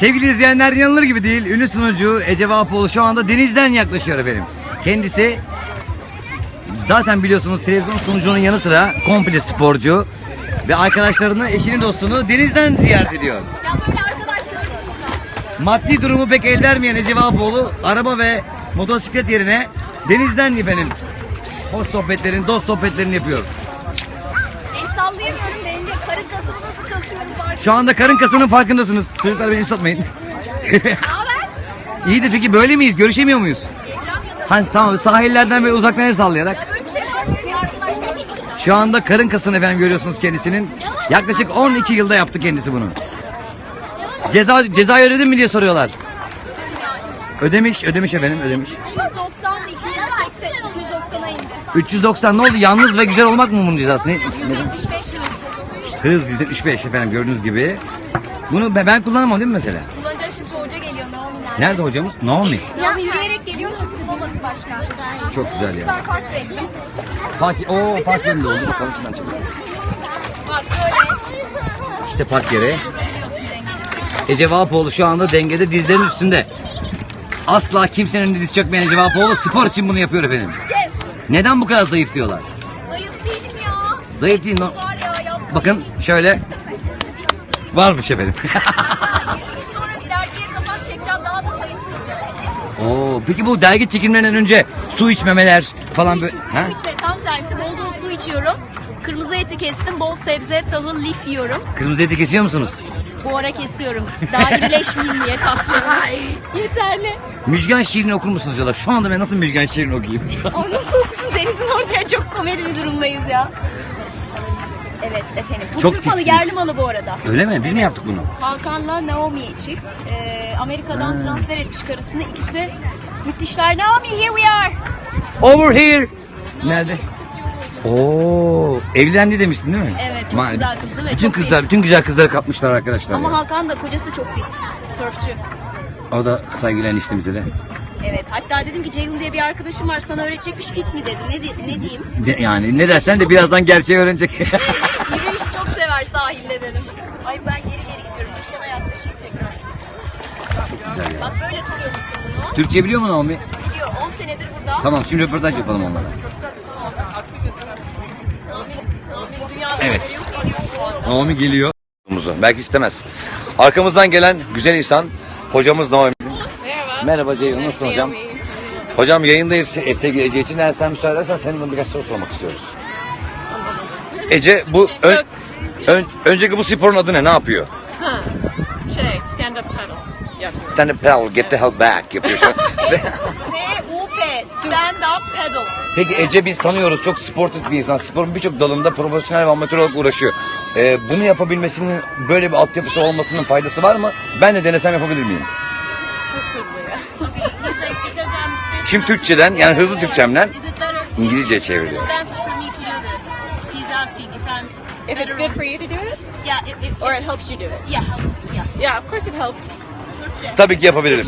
Sevgili izleyenler yanılır gibi değil. Ünlü sunucu Ece Vahapoğlu şu anda denizden yaklaşıyor efendim. Kendisi zaten biliyorsunuz televizyon sunucunun yanı sıra komple sporcu ve arkadaşlarını, eşini, dostunu denizden ziyaret ediyor. Ya böyle? Maddi durumu pek el vermeyen Ece Vahapoğlu araba ve motosiklet yerine denizden efendim hoş sohbetlerin, dost sohbetlerini yapıyor. Karın kasımı nasıl kasıyorum fark Şu anda karın kasının farkındasınız. Çocuklar beni ıslatmayın. Ne haber? İyidir peki böyle miyiz? Görüşemiyor muyuz? Hani tamam sahillerden uzaktan el sallayarak. Ya böyle bir şey var mı? Şu anda karın kasını efendim görüyorsunuz kendisinin. Yaklaşık 12 yılda yaptı kendisi bunu. Ceza cezayı ödedin mi diye soruyorlar. Ödemiş, ödemiş efendim, ödemiş. 390 280 290'a indi. 390 ne oldu? Yalnız ve güzel olmak mı bunun cezası? Ne? ne? 175 lira. Hız 175 efendim gördüğünüz gibi. Bunu ben, ben kullanamam değil mi mesela? Kullanacak şimdi hoca geliyor Naomi nerede? Nerede hocamız? Naomi. Naomi yürüyerek geliyor çünkü bulamadık başka. Çok güzel ya. Ben fark ettim. Park, o park yerinde oldu. Bakalım şuradan çıkalım. Bak böyle. İşte park yeri. Ece Vahapoğlu şu anda dengede dizlerin üstünde. Asla kimsenin önünde diz çökmeyen Ece Vahapoğlu spor için bunu yapıyor efendim. Yes. Neden bu kadar zayıf diyorlar? Zayıf değilim ya. Zayıf değil. no-. Bakın şöyle. Varmış efendim. Sonra bir dergiye kapak çekeceğim daha da zayıf olacağım. Oo, peki bu dergi çekimlerinden önce su içmemeler falan böyle. Su içme tam tersi bol bol su içiyorum. Kırmızı eti kestim, bol sebze, tahıl, lif yiyorum. Kırmızı eti kesiyor musunuz? Bu ara kesiyorum. Daha dirileşmeyeyim diye kasıyorum. Yeterli. Müjgan şiirini okur musunuz diyorlar. Şu anda ben nasıl Müjgan şiirini okuyayım? Onu nasıl okusun Deniz'in ortaya çok komedi bir durumdayız ya. Evet efendim. Bu Çok Türk malı yerli malı bu arada. Öyle mi? Biz mi yaptık bunu? Hakan'la Naomi çift. Ee, Amerika'dan transfer etmiş karısını. İkisi müthişler. Naomi here we are. Over here. Nerede? Oo, evlendi demiştin değil mi? Evet, çok güzel kız değil mi? Bütün Çok kızlar, fit. bütün güzel kızları kapmışlar arkadaşlar. Ama ya. Hakan da kocası da çok fit. Sörfçü. O da saygıyla eniştemize de. Evet. Hatta dedim ki Ceyhun diye bir arkadaşım var sana öğretecekmiş fit mi dedi. Ne, ne diyeyim? De- yani ne dersen de birazdan gerçeği öğrenecek. Yürüyüş çok sever sahilde dedim. Ay ben geri geri gidiyorum. Dur sana yaklaşayım tekrar. güzel ya. Bak böyle tutuyormuşsun bunu. Türkçe biliyor mu Naomi? Biliyor 10 senedir burada. Tamam şimdi röportaj yapalım onlara. Evet. Geliyor şu anda. Naomi geliyor. Belki istemez. Arkamızdan gelen güzel insan hocamız Naomi. Merhaba. Ceyhun nasılsın hocam? Hocam yayındayız e, sevgili Ece için. Eğer sen müsaade edersen seninle birkaç soru sormak istiyoruz. Ece bu ön, ön- önceki bu sporun adı ne? Ne yapıyor? Ha. Şey, stand up paddle. Yes. Stand up paddle, get the hell back yapıyorsun. S-U-P. Stand up paddle. Peki Ece biz tanıyoruz çok sportif bir insan. Sporun birçok dalında profesyonel ve amatör olarak uğraşıyor. Ee, bunu yapabilmesinin böyle bir altyapısı olmasının faydası var mı? Ben de denesem yapabilir miyim? Şimdi Türkçeden yani hızlı Türkçemden? İngilizce çeviriyor. İf it's good for you to do it, Yeah, it, it, or it helps you do it. yeah, helps. Yeah. Yeah, of course it helps. Türkçe. Tabii ki yapabilirim.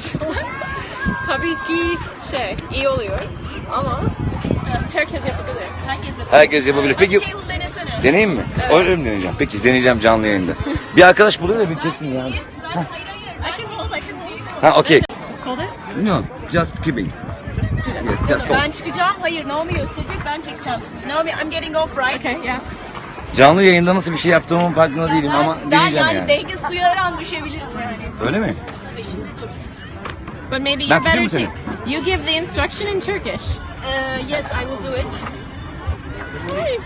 Tabii ki şey, iyi oluyor. Ama herkes yapabilir. Herkes yapıyor. Herkes yapabilir. Peki denesene. deneyeyim mi? Öyle mi deneyeceğim? Peki deneyeceğim canlı yayında. Bir arkadaş bulayım da bir çeksin ya. Hold. Ha okey. İt. No, just keeping. Just do this. Yes, just go. Ben çıkacağım. Hayır Naomi gösterecek. Ben çekeceğim sizi. Naomi I'm getting off right. Okay, yeah. Canlı yayında nasıl bir şey yaptığımın farkında değilim ben, ama ben deneyeceğim yani, yani. denge suya her an düşebiliriz yani. Öyle mi? Tabii şimdi dur. But maybe Ben you better tutayım mı take. You give the instruction in Turkish. Uh, yes, I will do it. Hey.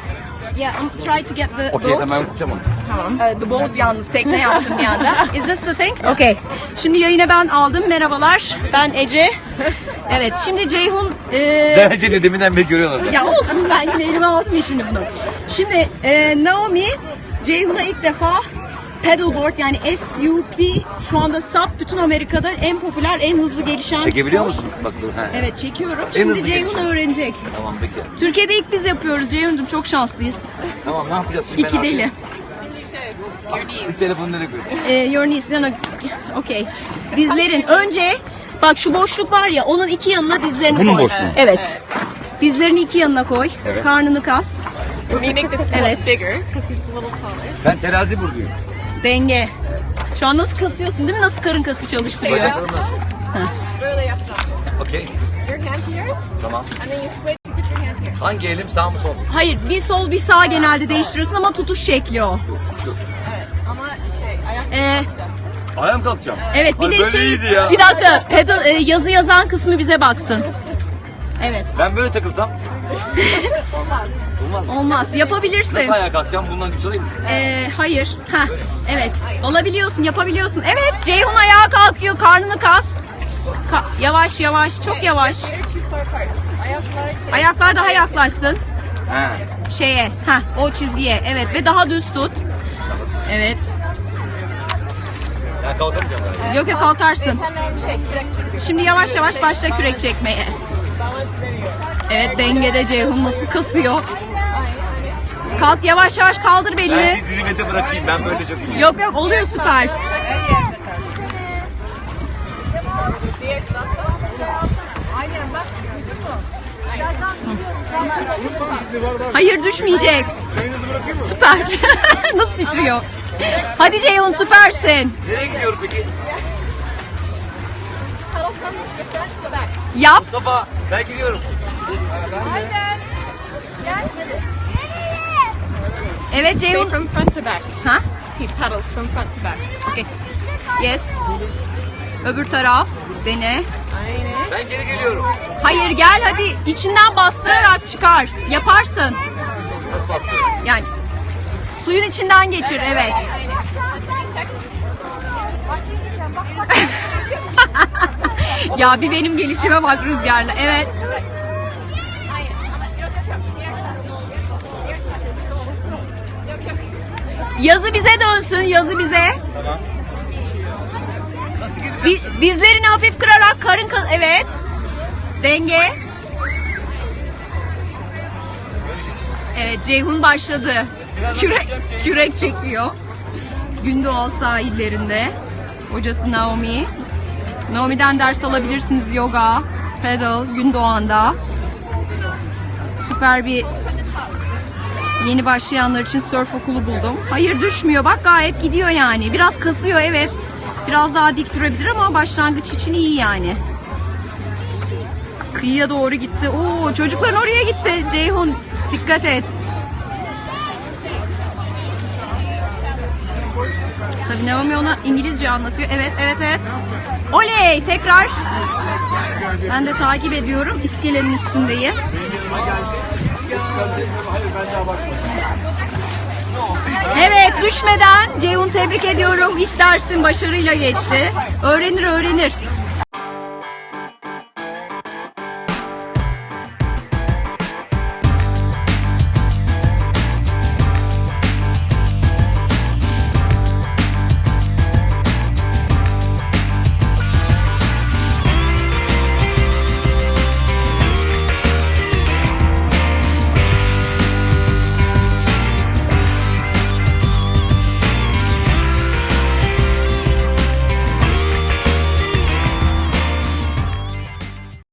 Yeah, I'm try to get the Okey boat. tamam onu. Tamam. Uh, the boat yalnız tekne yaptım bir anda. Is this the thing? Okay. Şimdi yayına ben aldım. Merhabalar. Ben Ece. Evet şimdi Ceyhun e, Ben Ece de deminden beri görüyorlar. ya olsun ben yine elime aldım ya şimdi bunu. Şimdi e, Naomi Ceyhun'a ilk defa paddleboard yani SUP şu anda SUP bütün Amerika'da en popüler en hızlı gelişen Çekebiliyor spor. musun? Bak dur. Ha. Evet çekiyorum. En Şimdi hızlı Ceyhun gelişen. öğrenecek. Tamam peki. Türkiye'de ilk biz yapıyoruz Ceyhun'cum çok şanslıyız. Tamam ne yapacağız şimdi? İki deli. Bir telefonu nereye koyayım? Ee, your knees, no, no. Okay. Dizlerin önce bak şu boşluk var ya onun iki yanına dizlerini Bunun koy. boşluğu. Evet. Dizlerini iki yanına koy. Evet. Karnını kas. Let me make this a Evet. bigger because he's a little taller. Ben terazi burcuyum. Denge. Şu an nasıl kasıyorsun değil mi? Nasıl karın kası çalıştırıyor? Bacaklarım nasıl? Really up top. Okey. Your hand here, Tamam. and then you switch. Put your hand here. Hangi elim sağ mı sol mu? Hayır bir sol bir sağ genelde değiştiriyorsun ama tutuş şekli o. Şu. Evet. Ama şey, ayak Ee, Ayağım kalkacağım. evet bir Ay, de böyle şey iyiydi ya. bir dakika pedal, e, yazı yazan kısmı bize baksın. Evet. Ben böyle takılsam. Olmaz mı? Olmaz. Yapabilirsin. Nasıl ayağa kalkacağım? Bundan güç alayım mı? Ee, hayır. Ha, evet. Olabiliyorsun, yapabiliyorsun. Evet, Ceyhun ayağa kalkıyor, karnını kas. Ka- yavaş yavaş, çok yavaş. Ayaklar şey. Ayaklar daha yaklaşsın He. şeye. Ha, o çizgiye. Evet ve daha düz tut. Evet. Ya kalkamayacağım. Yok yok kalkarsın. Hemen şey, kürek çekiyor. Şimdi yavaş yavaş başla kürek çekmeye. Evet dengede Ceyhun nasıl kasıyor. Kalk yavaş yavaş kaldır belini. sizi zirvete bırakayım. Ben böyle çok iyiyim. Yok yok oluyor süper. Hayır düşmeyecek. Süper. Nasıl titriyor? Hadi Ceyhun süpersin. Nereye gidiyorum peki? Yap. Mustafa ben gidiyorum. Aynen. Yes. Evet Ceyhun. from front to back. Ha? He pedals from front to back. Okay. Yes. Öbür taraf. Dene. Aynen. Ben geri geliyorum. Hayır gel hadi içinden bastırarak çıkar. Yaparsın. Nasıl bastırıyorum? Yani suyun içinden geçir evet. ya bir benim gelişime bak rüzgarla. Evet. Yazı bize dönsün, yazı bize. Tamam. Di- dizlerini hafif kırarak karın kas... Evet. Denge. Evet Ceyhun başladı. Kürek, kürek çekiyor. Gündoğal sahillerinde. Hocası Naomi. Naomi'den ders alabilirsiniz yoga, pedal, Gündoğan'da. Süper bir yeni başlayanlar için surf okulu buldum. Hayır düşmüyor bak gayet gidiyor yani. Biraz kasıyor evet. Biraz daha dik durabilir ama başlangıç için iyi yani. Kıyıya doğru gitti. Oo çocukların oraya gitti. Ceyhun dikkat et. Tabii Naomi ona İngilizce anlatıyor. Evet, evet, evet. Oley! Tekrar. Ben de takip ediyorum. İskelenin üstündeyim. Evet, düşmeden Ceyhun tebrik ediyorum. İlk dersin başarıyla geçti. Öğrenir, öğrenir.